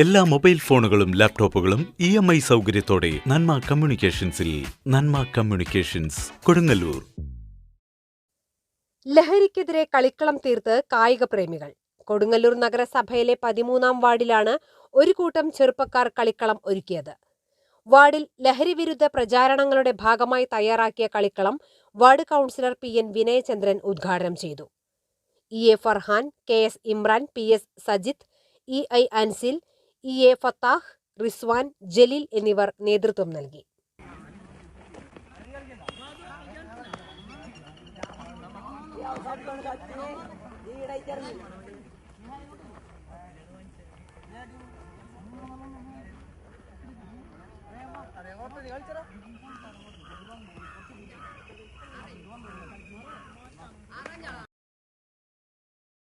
എല്ലാ മൊബൈൽ ഫോണുകളും ലാപ്ടോപ്പുകളും ഇ എം ഐ സൗകര്യത്തോടെ നന്മ കമ്മ്യൂണിക്കേഷൻസിൽ നന്മ കമ്മ്യൂണിക്കേഷൻസ് കൊടുങ്ങല്ലൂർ. ലഹരിക്കെതിരെ കളിക്കളം തീർത്ത് കായിക പ്രേമികൾ. കൊടുങ്ങല്ലൂർ നഗരസഭയിലെ പതിമൂന്നാം വാർഡിലാണ് ഒരു കൂട്ടം ചെറുപ്പക്കാർ കളിക്കളം ഒരുക്കിയത്. വാർഡിൽ ലഹരി വിരുദ്ധ പ്രചാരണങ്ങളുടെ ഭാഗമായി തയ്യാറാക്കിയ കളിക്കളം ward councillor P N Vinayachandran ഉദ്ഘാടനം ചെയ്തു. E A Farhan K S Imran P S Sajith E I Ansil E A Fathah Rizwan Jaleel എന്നിവർ നേതൃത്വം നൽകി